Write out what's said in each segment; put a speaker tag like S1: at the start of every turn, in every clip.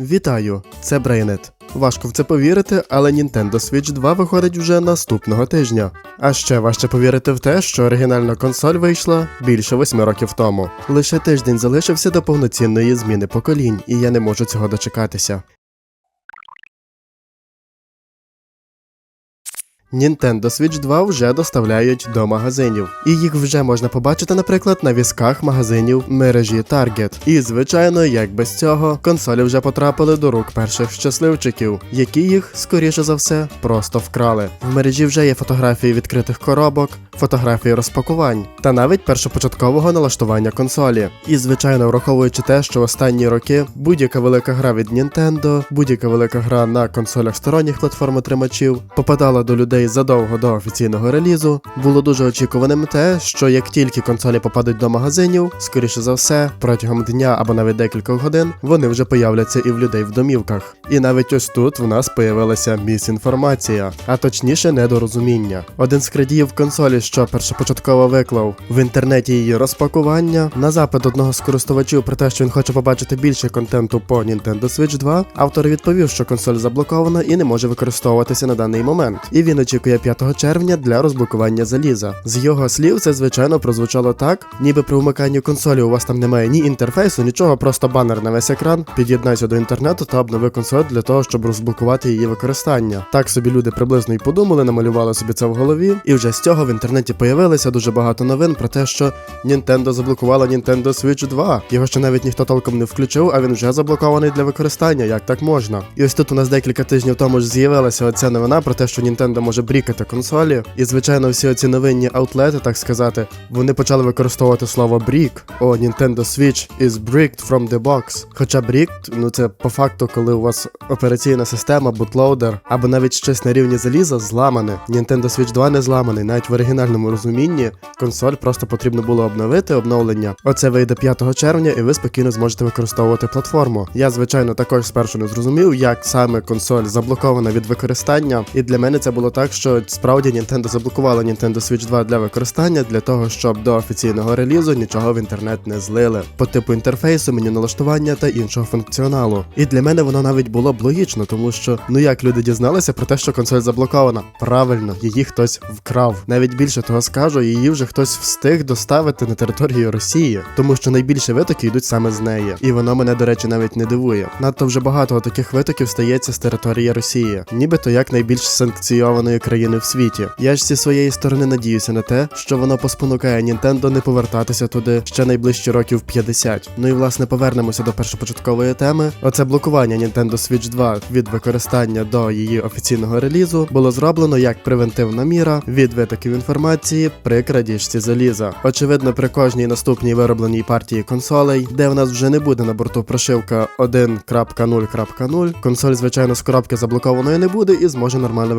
S1: Вітаю, це Брейнет. Важко в це повірити, але Nintendo Switch 2 виходить вже наступного тижня. А ще важче повірити в те, що оригінальна консоль вийшла більше восьми років тому. Лише тиждень залишився до повноцінної зміни поколінь, і я не можу цього дочекатися. Nintendo Switch 2 вже доставляють до магазинів, і їх вже можна побачити, наприклад, на візках магазинів мережі Target. І звичайно, як без цього, консолі вже потрапили до рук перших щасливчиків, які їх, скоріше за все, просто вкрали. В мережі вже є фотографії відкритих коробок, фотографії розпакувань та навіть першопочаткового налаштування консолі. І звичайно, враховуючи те, що останні роки будь-яка велика гра від Nintendo, будь-яка велика гра на консолях сторонніх платформ-отримачів попадала до людей задовго до офіційного релізу, було дуже очікуваним те, що як тільки консолі попадуть до магазинів, скоріше за все, протягом дня або навіть декількох годин вони вже появляться і в людей в домівках. І навіть ось тут в нас появилася місінформація, а точніше недорозуміння. Один з крадіїв консолі, що першопочатково виклав в інтернеті її розпакування, на запит одного з користувачів про те, що він хоче побачити більше контенту по Nintendo Switch 2, автор відповів, що консоль заблокована і не може використовуватися на даний момент. І він очікує 5 червня для розблокування заліза. З його слів, це звичайно прозвучало так, ніби при вмиканні консолі у вас там немає ні інтерфейсу, нічого, просто банер на весь екран. Під'єднайся до інтернету та обнови консоль для того, щоб розблокувати її використання. Так собі люди приблизно й подумали, намалювали собі це в голові, і вже з цього в інтернеті появилося дуже багато новин про те, що Nintendo заблокувала Nintendo Switch 2. Його ще навіть ніхто толком не включив, а він вже заблокований для використання. Як так можна? І ось тут у нас декілька тижнів тому ж з'явилася оця новина про те, що Nintendo може брікати консолі. І звичайно, всі оці новинні аутлети, так сказати, вони почали використовувати слово брік. О, Nintendo Switch is bricked from the box. Хоча bricked, ну це по факту, коли у вас операційна система, бутлоудер, або навіть щось на рівні заліза зламане. Nintendo Switch 2 не зламаний, навіть в оригінальному розумінні консоль просто потрібно було обновити обновлення. Оце вийде 5 червня, і ви спокійно зможете використовувати платформу. Я, звичайно, також спершу не зрозумів, як саме консоль заблокована від використання. І для мене це було так, що справді Nintendo заблокувала Nintendo Switch 2 для використання для того, щоб до офіційного релізу нічого в інтернет не злили по типу інтерфейсу, меню налаштування та іншого функціоналу. І для мене воно навіть було б логічно, тому що ну як люди дізналися про те, що консоль заблокована. Правильно, її хтось вкрав. Навіть більше того скажу, її вже хтось встиг доставити на територію Росії, тому що найбільше витоки йдуть саме з неї. І воно мене, до речі, навіть не дивує. Надто вже багато таких витоків стається з території Росії, нібито як найбільш санкційованої країни в світі. Я ж зі своєї сторони надіюся на те, що воно поспонукає Нінтендо не повертатися туди ще найближчі років 50. Ну і власне повернемося до першопочаткової теми. Оце блокування Nintendo Switch 2 від використання до її офіційного релізу було зроблено як превентивна міра від витоків інформації при крадіжці заліза. Очевидно, при кожній наступній виробленій партії консолей, де в нас вже не буде на борту прошивка 1.0.0, консоль, звичайно, з коробки заблокованої не буде і зможе нормально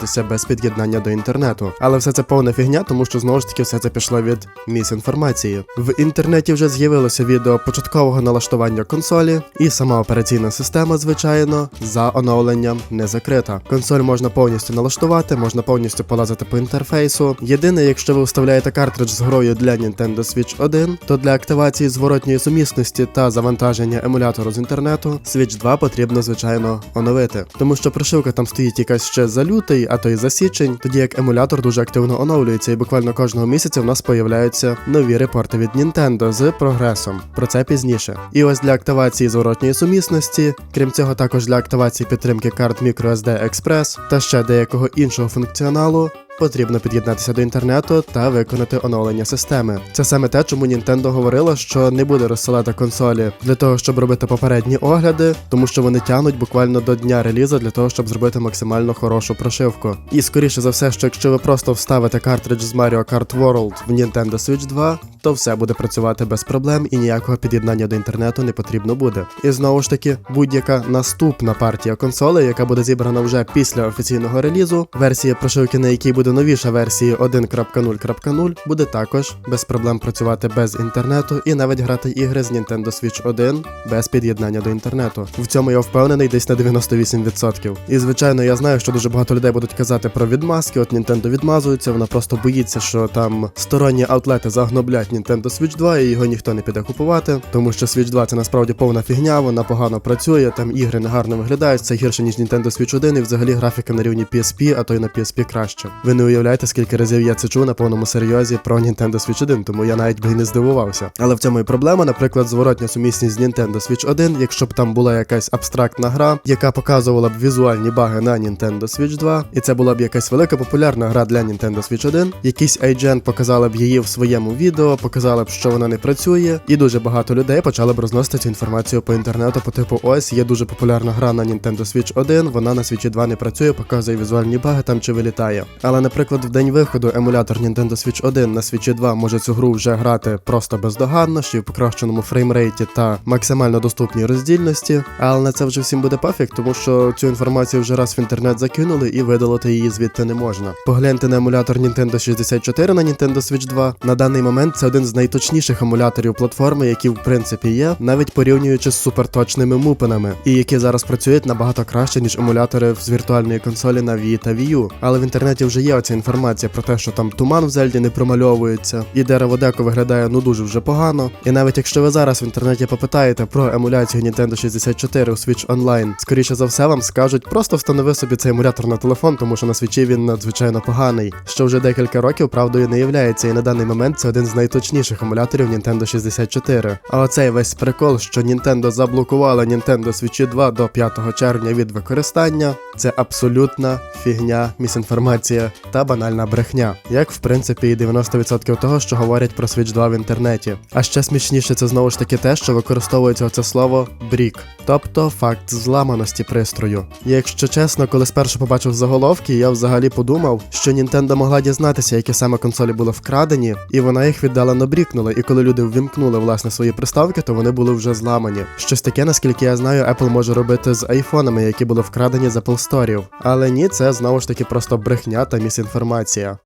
S1: використовуватися без під'єднання до інтернету. Але все це повна фігня, тому що знову ж таки все це пішло від місінформації. В інтернеті вже з'явилося відео початкового налаштування консолі, і сама операційна система, звичайно, за оновленням не закрита. Консоль можна повністю налаштувати, можна повністю полазити по інтерфейсу. Єдине, якщо ви вставляєте картридж з грою для Nintendo Switch 1, то для активації зворотньої сумісності та завантаження емулятору з інтернету Switch 2 потрібно, звичайно, оновити. Тому що прошивка там стоїть якась ще за лютий, а то й за січень, тоді як емулятор дуже активно оновлюється, і буквально кожного місяця в нас появляються нові репорти від Nintendo з прогресом. Про це пізніше. І ось для активації зворотньої сумісності, крім цього, також для активації підтримки карт microSD Express та ще деякого іншого функціоналу. Потрібно під'єднатися до інтернету та виконати оновлення системи. Це саме те, чому Nintendo говорила, що не буде розсилати консолі для того, щоб робити попередні огляди, тому що вони тягнуть буквально до дня релізу для того, щоб зробити максимально хорошу прошивку. І скоріше за все, що якщо ви просто вставите картридж з Mario Kart World в Nintendo Switch 2, то все буде працювати без проблем і ніякого під'єднання до інтернету не потрібно буде. І знову ж таки, будь-яка наступна партія консолей, яка буде зібрана вже після офіційного релізу, версія прошивки на якій буде буде новіша версія 1.0.0, буде також без проблем працювати без інтернету і навіть грати ігри з Nintendo Switch 1 без під'єднання до інтернету. В цьому я впевнений десь на 98%. І звичайно, я знаю, що дуже багато людей будуть казати про відмазки. От Nintendo відмазується, вона просто боїться, що там сторонні аутлети загноблять Nintendo Switch 2 і його ніхто не піде купувати, тому що Switch 2 це насправді повна фігня, вона погано працює, там ігри негарно виглядають, це гірше ніж Nintendo Switch 1, і взагалі графіка на рівні PSP, а то й на PSP краще. Ви не уявляєте, скільки разів я це чув на повному серйозі про Nintendo Switch 1, тому я навіть би не здивувався. Але в цьому і проблема, наприклад, зворотня сумісність з Nintendo Switch 1, якщо б там була якась абстрактна гра, яка показувала б візуальні баги на Nintendo Switch 2, і це була б якась велика популярна гра для Nintendo Switch 1, якийсь agent показали б її в своєму відео, показали б, що вона не працює, і дуже багато людей почали б розносити цю інформацію по інтернету, по типу ось є дуже популярна гра на Nintendo Switch 1, вона на Switch 2 не працює, показує візуальні баги там чи вилітає. Але, наприклад, в день виходу емулятор Nintendo Switch 1 на Switch 2 може цю гру вже грати просто бездоганно, ще й в покращеному фреймрейті та максимально доступній роздільності. Але на це вже всім буде пофіг, тому що цю інформацію вже раз в інтернет закинули і видалити її звідти не можна. Погляньте на емулятор Nintendo 64 на Nintendo Switch 2. На даний момент це один з найточніших емуляторів платформи, які в принципі є, навіть порівнюючи з суперточними мупинами, і які зараз працюють набагато краще, ніж емулятори з віртуальної консолі на Wii та Wii U. Але в інтернеті вже є оця інформація про те, що там туман в Зельді не промальовується, і дерево деко виглядає ну дуже вже погано. І навіть якщо ви зараз в інтернеті попитаєте про емуляцію Nintendo 64 у Switch Online, скоріше за все вам скажуть, просто встанови собі цей емулятор на телефон, тому що на свічі він надзвичайно поганий. Що вже декілька років правдою не являється, і на даний момент це один з найточніших емуляторів Nintendo 64. А оцей весь прикол, що Nintendo заблокувала Nintendo Switch 2 до 5 червня від використання, це абсолютна фігня, місінформація та банальна брехня, як в принципі і 90% того, що говорять про Switch 2 в інтернеті. А ще смішніше це знову ж таки те, що використовується оце слово брік, тобто факт зламаності пристрою. І якщо чесно, коли спершу побачив заголовки, я взагалі подумав, що Nintendo могла дізнатися, які саме консолі були вкрадені, і вона їх віддала набрікнула. І коли люди ввімкнули власне свої приставки, то вони були вже зламані. Щось таке, наскільки я знаю, Apple може робити з айфонами, які були вкрадені з Apple Store. Але ні, це знову ж таки просто брехня та місінформація.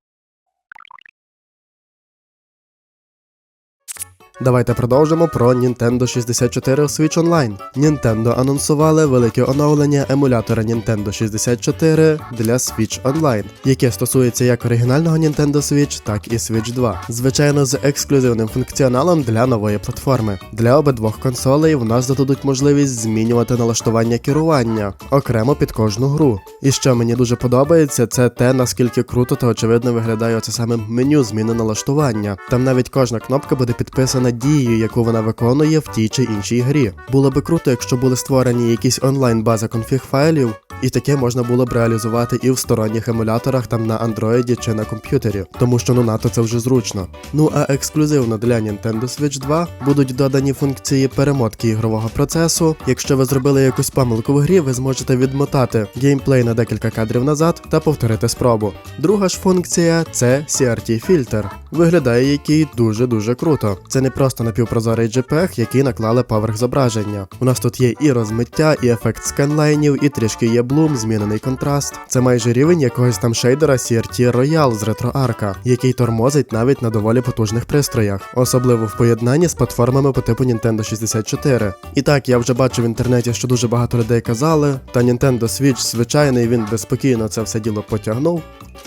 S1: Давайте продовжимо про Nintendo 64 Switch Online. Nintendo анонсували велике оновлення емулятора Nintendo 64 для Switch Online, яке стосується як оригінального Nintendo Switch, так і Switch 2. Звичайно, з ексклюзивним функціоналом для нової платформи. Для обидвох консолей в нас додадуть можливість змінювати налаштування керування окремо під кожну гру. І що мені дуже подобається, це те, наскільки круто та очевидно виглядає оце саме меню зміни налаштування. Там навіть кожна кнопка буде підписана дією, яку вона виконує в тій чи іншій грі. Було би круто, якщо були створені якісь онлайн бази конфіг файлів, і таке можна було б реалізувати і в сторонніх емуляторах там на андроїді чи на комп'ютері, тому що ну НАТО це вже зручно. Ну а ексклюзивно для Nintendo Switch 2 будуть додані функції перемотки ігрового процесу. Якщо ви зробили якусь помилку в грі, ви зможете відмотати геймплей на декілька кадрів назад та повторити спробу. Друга ж функція це CRT фільтр. Виглядає який дуже дуже круто. Це не просто напівпрозорий JPEG, який наклали поверх зображення. У нас тут є і розмиття, і ефект сканлайнів, і трішки є блум, змінений контраст. Це майже рівень якогось там шейдера CRT Royal з RetroArch, який тормозить навіть на доволі потужних пристроях, особливо в поєднанні з платформами по типу Nintendo 64. І так, я вже бачив в інтернеті, що дуже багато людей казали, та Nintendo Switch звичайний він би спокійно це все діло потягнув.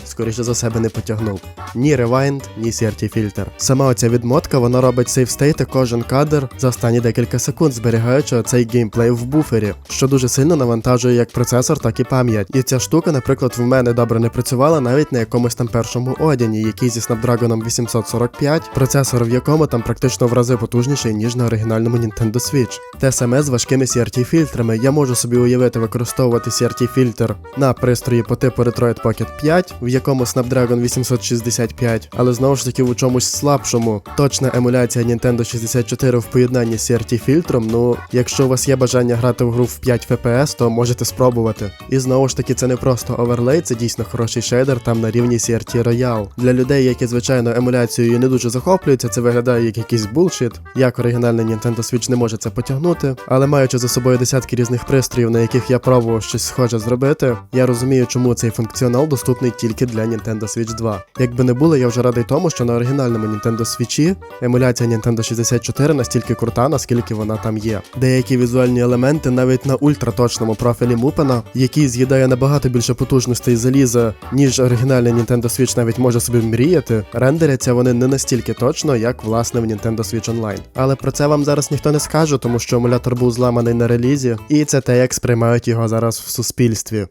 S1: Скоріше за себе не потягнув. Ні Rewind, ні CRT фільтр. Сама оця відмотка вона робить сейвстейти кожен кадр за останні декілька секунд, зберігаючи цей геймплей в буфері, що дуже сильно навантажує як процесор, так і пам'ять. І ця штука, наприклад, в мене добре не працювала навіть на якомусь там першому одяні, який зі Snapdragon 845, процесор в якому там практично в рази потужніший, ніж на оригінальному Nintendo Switch. Те саме з важкими CRT фільтрами. Я можу собі уявити використовувати CRT фільтр на пристрої по типу Retroid Pocket 5, в якому Snapdragon 865, але знову ж таки в чомусь слабшому. Точна емуляція Nintendo 64 в поєднанні з CRT фільтром. Ну, якщо у вас є бажання грати в гру в 5 FPS, то можете спробувати. І знову ж таки, це не просто оверлей, це дійсно хороший шейдер там на рівні CRT Royale. Для людей, які звичайно емуляцією не дуже захоплюються, це виглядає як якийсь булшіт. Як оригінальний Nintendo Switch не може це потягнути, але маючи за собою десятки різних пристроїв, на яких я пробував щось схоже зробити, я розумію, чому цей функціонал доступний тільки тільки для Nintendo Switch 2. Якби не було, я вже радий тому, що на оригінальному Nintendo Switch емуляція Nintendo 64 настільки крута, наскільки вона там є. Деякі візуальні елементи навіть на ультраточному профілі Мупена, який з'їдає набагато більше потужностей заліза, ніж оригінальний Nintendo Switch навіть може собі мріяти, рендеряться вони не настільки точно, як власне в Nintendo Switch Online. Але про це вам зараз ніхто не скаже, тому що емулятор був зламаний на релізі, і це те, як сприймають його зараз в суспільстві.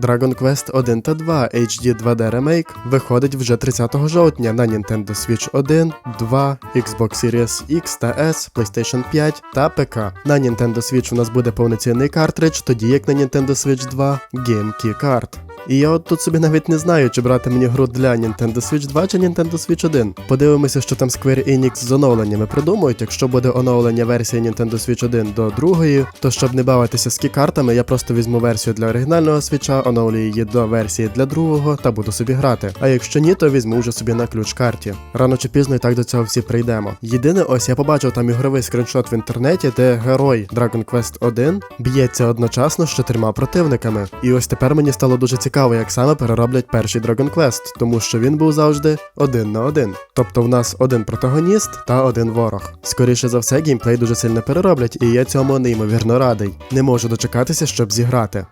S1: Dragon Quest 1 та 2 HD 2D Remake виходить вже 30 жовтня на Nintendo Switch 1, 2, Xbox Series X та S, PlayStation 5 та ПК. На Nintendo Switch у нас буде повноцінний картридж, тоді як на Nintendo Switch 2 GameKey Card. І я от тут собі навіть не знаю, чи брати мені гру для Nintendo Switch 2 чи Nintendo Switch 1. Подивимося, що там Square Enix з оновленнями придумують. Якщо буде оновлення версії Nintendo Switch 1 до другої, то щоб не бавитися з кікартами, я просто візьму версію для оригінального свіча, оновлюю її до версії для другого та буду собі грати. А якщо ні, то візьму вже собі на ключ карті. Рано чи пізно і так до цього всі прийдемо. Єдине, ось я побачив там ігровий скріншот в інтернеті, де герой Dragon Quest 1 б'ється одночасно з чотирма противниками. І ось тепер мені стало дуже цікаво, як саме перероблять перший Dragon Quest, тому що він був завжди один на один. Тобто в нас один протагоніст та один ворог. Скоріше за все, геймплей дуже сильно перероблять, і я цьому неймовірно радий. Не можу дочекатися, щоб зіграти.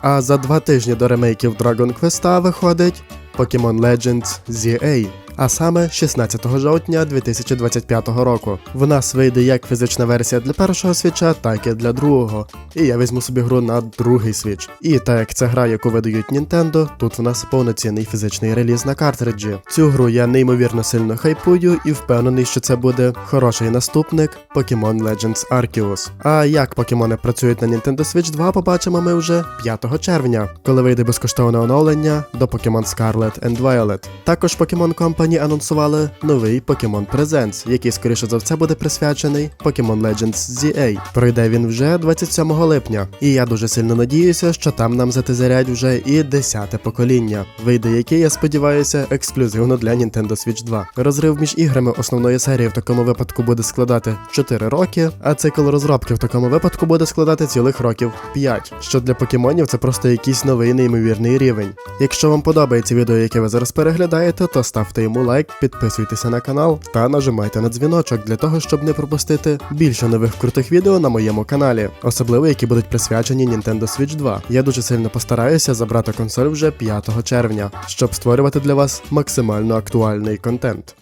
S1: А за два тижні до ремейків Dragon Quest виходить Pokemon Legends ZA, а саме 16 жовтня 2025 року. В нас вийде як фізична версія для першого свіча, так і для другого. І я візьму собі гру на другий свіч. І так як це гра, яку видають Nintendo, тут в нас повноцінний фізичний реліз на картриджі. Цю гру я неймовірно сильно хайпую і впевнений, що це буде хороший наступник Pokemon Legends Arceus. А як покемони працюють на Nintendo Switch 2, побачимо ми вже 5 червня, коли вийде безкоштовне оновлення до Pokemon Scarlet and Violet. Також Pokemon Company анонсували новий Pokemon Presents, який скоріше за все буде присвячений Pokemon Legends ZA. Пройде він вже 27 липня. І я дуже сильно надіюся, що там нам затизерять вже і 10 покоління, вийде яке, я сподіваюся, ексклюзивно для Nintendo Switch 2. Розрив між іграми основної серії в такому випадку буде складати 4 роки, а цикл розробки в такому випадку буде складати цілих років 5, що для покемонів це просто якийсь новий неймовірний рівень. Якщо вам подобається відео, яке ви зараз переглядаєте, то ставте йому лайк, підписуйтеся на канал та нажимайте на дзвіночок для того, щоб не пропустити більше нових крутих відео на моєму каналі, особливо які будуть присвячені Nintendo Switch 2. Я дуже сильно постараюся забрати консоль вже 5 червня, щоб створювати для вас максимально актуальний контент.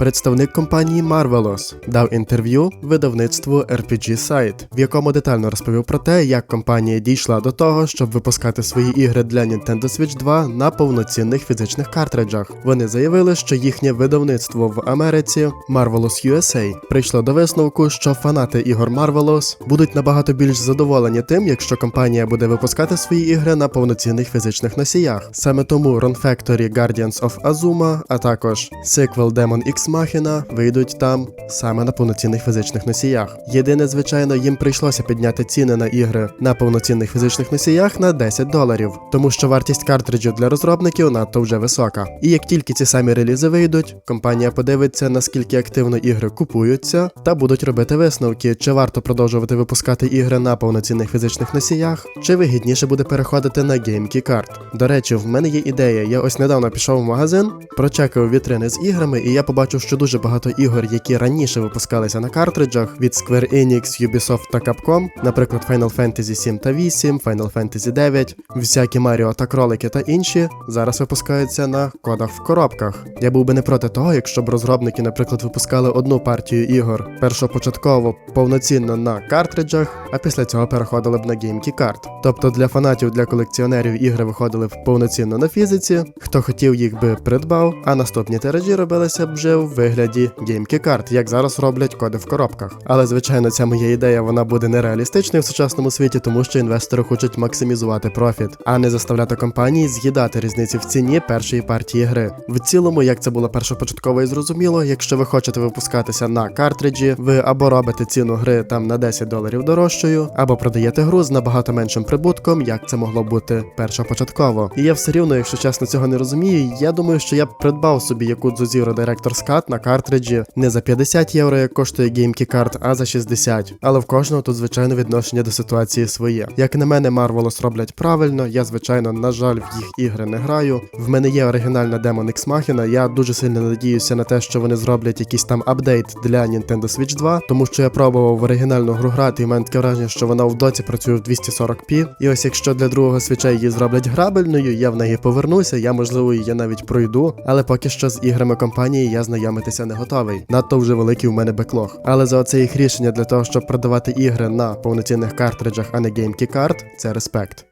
S1: Представник компанії Marvelous дав інтерв'ю видавництву RPG Site, в якому детально розповів про те, як компанія дійшла до того, щоб випускати свої ігри для Nintendo Switch 2 на повноцінних фізичних картриджах. Вони заявили, що їхнє видавництво в Америці Marvelous USA прийшло до висновку, що фанати ігор Marvelous будуть набагато більш задоволені тим, якщо компанія буде випускати свої ігри на повноцінних фізичних носіях. Саме тому Run Factory Guardians of Azuma, а також сиквел Demon X Machina вийдуть там саме на повноцінних фізичних носіях. Єдине, звичайно, їм прийшлося підняти ціни на ігри на повноцінних фізичних носіях на 10 доларів, тому що вартість картриджів для розробників надто вже висока. І як тільки ці самі релізи вийдуть, компанія подивиться, наскільки активно ігри купуються, та будуть робити висновки, чи варто продовжувати випускати ігри на повноцінних фізичних носіях, чи вигідніше буде переходити на GameKey Card. До речі, в мене є ідея. Я ось недавно пішов в магазин, прочекав вітрини з іграми, і я побачив, що дуже багато ігор, які раніше випускалися на картриджах від Square Enix, Ubisoft та Capcom, наприклад, Final Fantasy 7 та 8, Final Fantasy 9, всякі Маріо та кролики та інші, зараз випускаються на кодах в коробках. Я був би не проти того, якщо б розробники, наприклад, випускали одну партію ігор першопочатково повноцінно на картриджах, а після цього переходили б на GameKey Card. Тобто для фанатів, для колекціонерів ігри виходили б повноцінно на фізиці, хто хотів їх би придбав, а наступні тиражі робилися б вже в вигляді геймкі карт, як зараз роблять коди в коробках. Але звичайно, ця моя ідея вона буде нереалістичною в сучасному світі, тому що інвестори хочуть максимізувати профіт, а не заставляти компанії з'їдати різницю в ціні першої партії гри. В цілому, як це було першопочатково і зрозуміло, якщо ви хочете випускатися на картриджі, ви або робите ціну гри там на 10 доларів дорожчою, або продаєте гру з набагато меншим прибутком, як це могло бути першопочатково. І я все рівно, якщо чесно цього не розумію, я думаю, що я б придбав собі Yakuza Zero Director's Cut на картриджі не за 50 євро, як коштує GameKey Card, а за 60. Але в кожного тут, звичайно, відношення до ситуації своє. Як на мене, Marvelous роблять правильно. Я, звичайно, на жаль, в їх ігри не граю. В мене є оригінальна Demon X Machina. Я дуже сильно надіюся на те, що вони зроблять якийсь там апдейт для Nintendo Switch 2, тому що я пробував оригінальну гру грати, і в мене таке враження, що вона в доці працює в 240p. І ось якщо для другого свіча її зроблять грабельною, я в неї повернуся, я можливо її навіть пройду, але поки що з іграми компанії я знайомитися не готовий. Надто вже великий у мене беклог. Але за оце їх рішення для того, щоб продавати ігри на повноцінних картриджах, а не геймкі карт, це респект.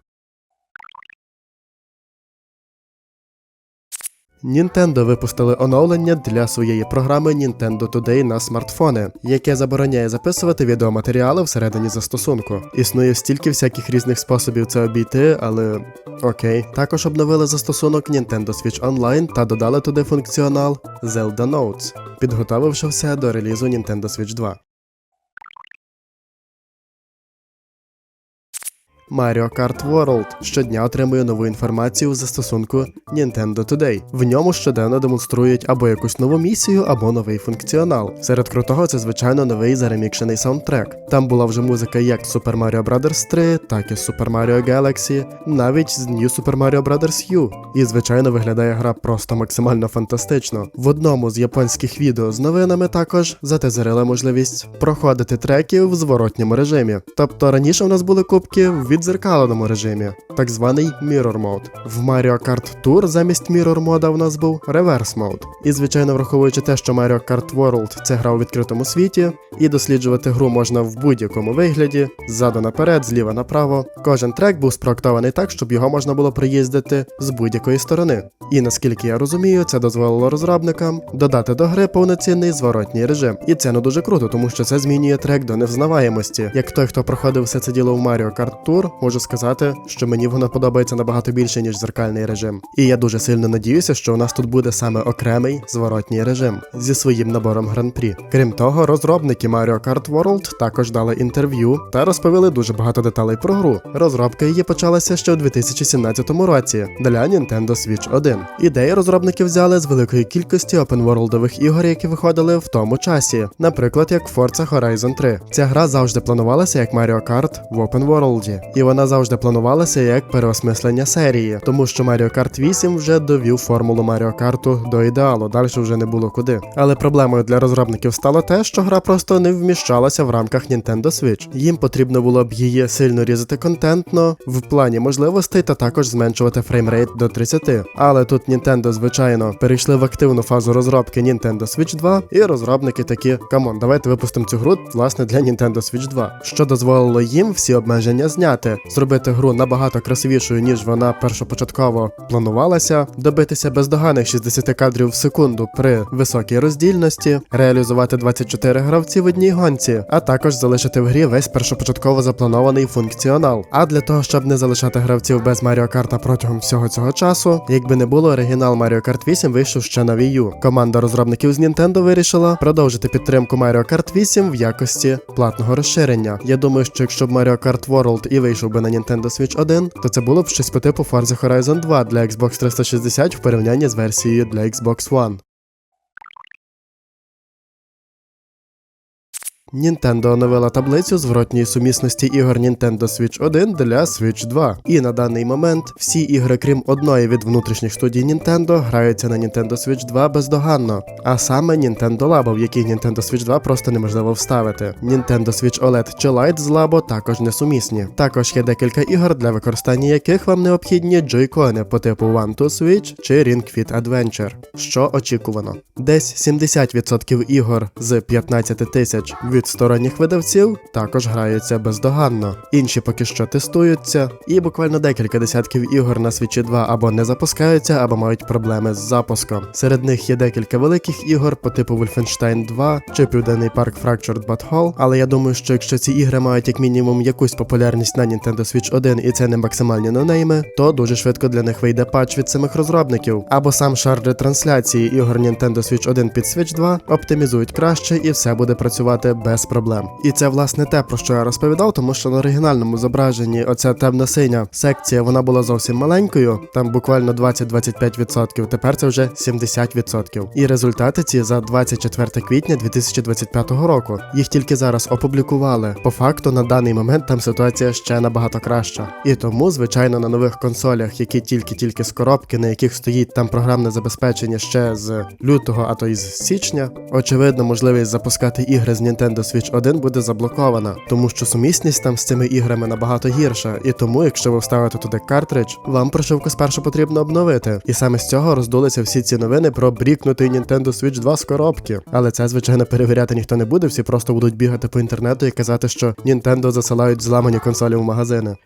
S1: Nintendo випустили оновлення для своєї програми Nintendo Today на смартфони, яке забороняє записувати відеоматеріали всередині застосунку. Існує стільки всяких різних способів це обійти, але окей. Також обновили застосунок Nintendo Switch Online та додали туди функціонал Zelda Notes, підготовивши все до релізу Nintendo Switch 2. Mario Kart World щодня отримує нову інформацію в застосунку Nintendo Today. В ньому щоденно демонструють або якусь нову місію, або новий функціонал. Серед крутого це звичайно новий заремікшений саундтрек. Там була вже музика як Super Mario Bros. 3, так і Super Mario Galaxy, навіть з New Super Mario Bros. U. І звичайно виглядає гра просто максимально фантастично. В одному з японських відео з новинами також затезерили можливість проходити треки в зворотньому режимі. Тобто раніше у нас були кубки в відзеркаленому режимі, так званий Mirror Mode. В Mario Kart Tour замість Mirror мода в нас був Reverse Mode. І звичайно, враховуючи те, що Mario Kart World це гра у відкритому світі, і досліджувати гру можна в будь-якому вигляді, ззаду наперед, зліва направо. Кожен трек був спроектований так, щоб його можна було проїздити з будь-якої сторони. І наскільки я розумію, це дозволило розробникам додати до гри повноцінний зворотній режим. І це не дуже круто, тому що це змінює трек до невзнаваємості. Як той, хто проходив все це діло в Mario Kart Tour, можу сказати, що мені воно подобається набагато більше, ніж зеркальний режим. І я дуже сильно надіюся, що у нас тут буде саме окремий зворотній режим зі своїм набором гран-прі. Крім того, розробники Mario Kart World також дали інтерв'ю та розповіли дуже багато деталей про гру. Розробка її почалася ще у 2017 році для Nintendo Switch 1. Ідеї розробники взяли з великої кількості опенворлдових ігор, які виходили в тому часі, наприклад, як Forza Horizon 3. Ця гра завжди планувалася як Mario Kart в Open World, і вона завжди планувалася як переосмислення серії, тому що Mario Kart 8 вже довів формулу Mario Kart до ідеалу, далі вже не було куди. Але проблемою для розробників стало те, що гра просто не вміщалася в рамках Nintendo Switch. Їм потрібно було б її сильно різати контентно в плані можливостей та також зменшувати фреймрейт до 30. Але тут Nintendo, звичайно, перейшли в активну фазу розробки Nintendo Switch 2, і розробники такі: камон, давайте випустимо цю гру власне для Nintendo Switch 2, що дозволило їм всі обмеження зняти, зробити гру набагато красивішою, ніж вона першопочатково планувалася, добитися бездоганних 60 кадрів в секунду при високій роздільності, реалізувати 24 гравці в одній гонці, а також залишити в грі весь першопочатково запланований функціонал. А для того, щоб не залишати гравців без Mario Kart протягом всього цього часу, якби не було, оригінал Mario Kart 8 вийшов ще на Wii U. Команда розробників з Nintendo вирішила продовжити підтримку Mario Kart 8 в якості платного розширення. Я думаю, що якщо б Mario Kart World і вийшов би на Nintendo Switch 1, то це було б щось по типу Forza Horizon 2 для Xbox 360 в порівнянні з версією для Xbox One. Nintendo оновила таблицю зворотньої сумісності ігор Nintendo Switch 1 для Switch 2. І на даний момент всі ігри, крім одної від внутрішніх студій Nintendo, граються на Nintendo Switch 2 бездоганно. А саме Nintendo Labo, в який Nintendo Switch 2 просто неможливо вставити. Nintendo Switch OLED чи Lite з Labo також несумісні. Також є декілька ігор, для використання яких вам необхідні джойкони по типу One to Switch чи Ring Fit Adventure. Що очікувано? Десь 70% ігор з 15 тисяч сторонніх видавців також граються бездоганно. Інші поки що тестуються, і буквально декілька десятків ігор на Switch 2 або не запускаються, або мають проблеми з запуском. Серед них є декілька великих ігор по типу Wolfenstein 2 чи Південний парк Fractured But Whole, але я думаю, що якщо ці ігри мають як мінімум якусь популярність на Nintendo Switch 1 і це не максимальні нонейми, то дуже швидко для них вийде патч від самих розробників, або сам шар ретрансляції ігор Nintendo Switch 1 під Switch 2 оптимізують краще і все буде працювати без проблем. І це власне те, про що я розповідав, тому що на оригінальному зображенні оця темно-синя секція вона була зовсім маленькою, там буквально 20-25%, тепер це вже 70%. І результати ці за 24 квітня 2025 року. Їх тільки зараз опублікували. По факту на даний момент там ситуація ще набагато краща. І тому, звичайно, на нових консолях, які тільки-тільки з коробки, на яких стоїть там програмне забезпечення ще з лютого, а то й з січня, очевидно, можливість запускати ігри з Nintendo Switch 1 буде заблокована, тому що сумісність там з цими іграми набагато гірша. І тому, якщо ви вставите туди картридж, вам прошивку спершу потрібно обновити. І саме з цього роздулися всі ці новини про брікнутий Nintendo Switch 2 з коробки. Але це, звичайно, перевіряти ніхто не буде, всі просто будуть бігати по інтернету і казати, що Nintendo засилають зламані консолі в магазини.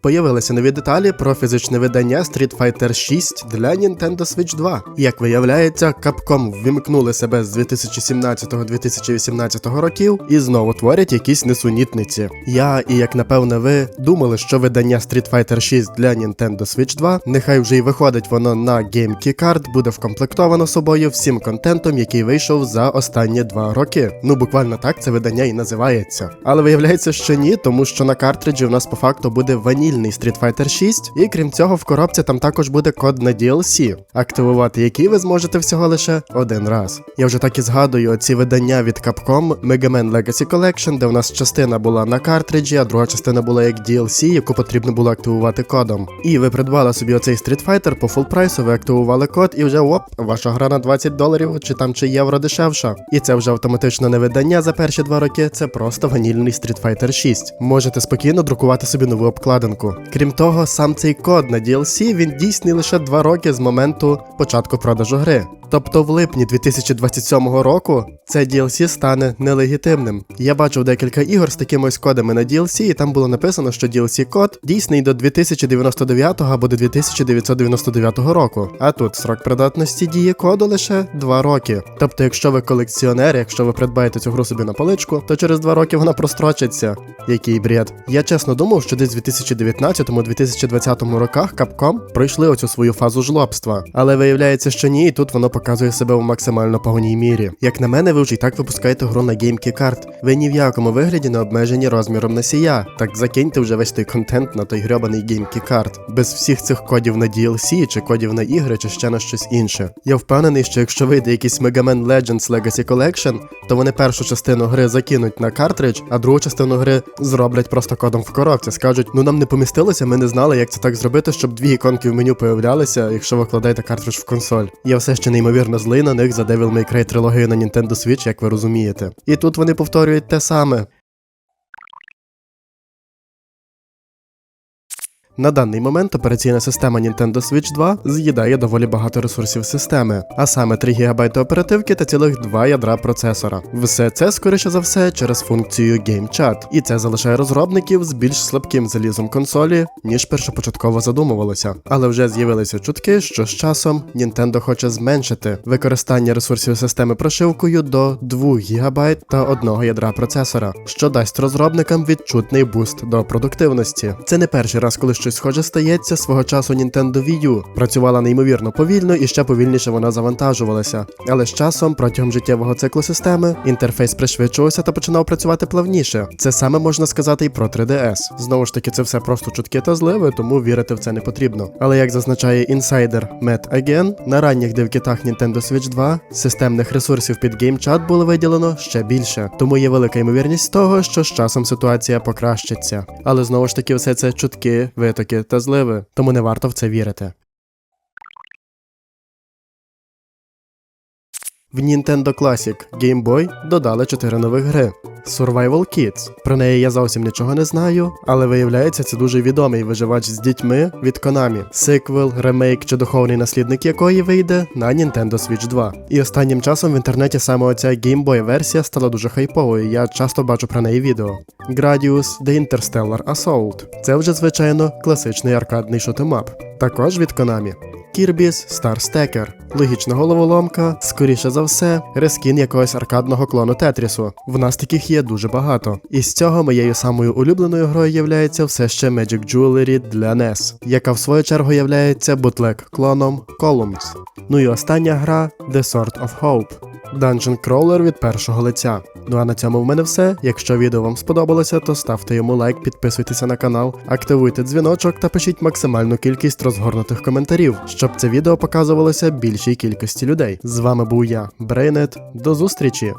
S1: Появилися нові деталі про фізичне видання Street Fighter 6 для Nintendo Switch 2. Як виявляється, Capcom ввімкнули себе з 2017-2018 років і знову творять якісь несунітниці. Я і як напевне ви думали, що видання Street Fighter 6 для Nintendo Switch 2, нехай вже й виходить воно на GameKey Card, буде вкомплектовано собою всім контентом, який вийшов за останні два роки. Ну буквально так це видання і називається. Але виявляється, що ні, тому що на картриджі у нас по факту буде ванільний Street Fighter 6, і крім цього, в коробці там також буде код на DLC, активувати який ви зможете всього лише один раз. Я вже так і згадую ці видання від Capcom Mega Man Legacy Collection, де у нас частина була на картриджі, а друга частина була як DLC, яку потрібно було активувати кодом. І ви придбали собі оцей Street Fighter по фул прайсу, ви активували код, і вже оп, ваша гра на 20 доларів чи там чи євро дешевша. І це вже автоматично не видання за перші два роки, це просто ванільний Street Fighter 6. Можете спокійно друкувати собі нову обкладинку. Крім того, сам цей код на DLC він дійсний лише два роки з моменту початку продажу гри. Тобто в липні 2027 року це DLC стане нелегітимним. Я бачив декілька ігор з такими ось кодами на DLC, і там було написано, що DLC-код дійсний до 2099 або до 2999 року. А тут срок придатності дії коду лише 2 роки. Тобто, якщо ви колекціонер, якщо ви придбаєте цю гру собі на поличку, то через 2 роки вона прострочиться. Який бред. Я чесно думав, що десь в 2019-2020 роках Capcom пройшли оцю свою фазу жлобства, але виявляється, що ні, і тут воно показує себе в максимально погоній мірі. Як на мене, ви вже і так випускаєте гру на GameKey Card. Ви ні в якому вигляді не обмежені розміром носія. Так закиньте вже весь той контент на той грьобаний GameKey Card. Без всіх цих кодів на DLC, чи кодів на ігри, чи ще на щось інше. Я впевнений, що якщо вийде якийсь Mega Man Legends Legacy Collection, то вони першу частину гри закинуть на картридж, а другу частину гри зроблять просто кодом в коробці. Скажуть, ну нам не помістилося, ми не знали, як це так зробити, щоб дві іконки в меню появлялися, якщо ви вкладаєте картридж в консоль. Я все ще неймовірно злий на них за Devil May Cry трилогію на Nintendo Switch, як ви розумієте. І тут вони повторюють те саме. На даний момент операційна система Nintendo Switch 2 з'їдає доволі багато ресурсів системи, а саме 3 ГБ оперативки та цілих 2 ядра процесора. Все це, скоріше за все, через функцію Game Chat. І це залишає розробників з більш слабким залізом консолі, ніж першопочатково задумувалося. Але вже з'явилися чутки, що з часом Nintendo хоче зменшити використання ресурсів системи прошивкою до 2 ГБ та 1 ядра процесора, що дасть розробникам відчутний буст до продуктивності. Це не перший раз, коли щось схоже стається свого часу Nintendo Wii U. Працювала неймовірно повільно і ще повільніше вона завантажувалася. Але з часом, протягом життєвого циклу системи, інтерфейс пришвидшувався та починав працювати плавніше. Це саме можна сказати і про 3DS. Знову ж таки, це все просто чутки та зливи, тому вірити в це не потрібно. Але як зазначає інсайдер Matt Again, на ранніх девкітах Nintendo Switch 2 системних ресурсів під Game Chat було виділено ще більше, тому є велика ймовірність того, що з часом ситуація покращиться. Але знову ж таки, все це чутки, витоки та зливи, тому не варто в це вірити. В Nintendo Classic Game Boy додали 4 нових гри. Survival Kids. Про неї я зовсім нічого не знаю, але виявляється, це дуже відомий виживач з дітьми від Konami. Сиквел, ремейк чи духовний наслідник якої вийде на Nintendo Switch 2. І останнім часом в інтернеті саме оця Boy версія стала дуже хайповою. Я часто бачу про неї відео. Gradius The Interstellar Assault. Це вже звичайно класичний аркадний шутемап. Також від Konami. Kirby's Star Stacker. Логічна головоломка, скоріше за все, рескін якогось аркадного клону Тетрісу. В нас таких є дуже багато. І з цього моєю самою улюбленою грою являється все ще Magic Jewelry для NES, яка в свою чергу являється бутлек клоном Columns. Ну і остання гра The Sword of Hope. Dungeon Crawler від першого лиця. Ну а на цьому в мене все. Якщо відео вам сподобалося, то ставте йому лайк, підписуйтеся на канал, активуйте дзвіночок та пишіть максимальну кількість розгорнутих коментарів, щоб це відео показувалося більшій кількості людей. З вами був я, Брейнет. До зустрічі!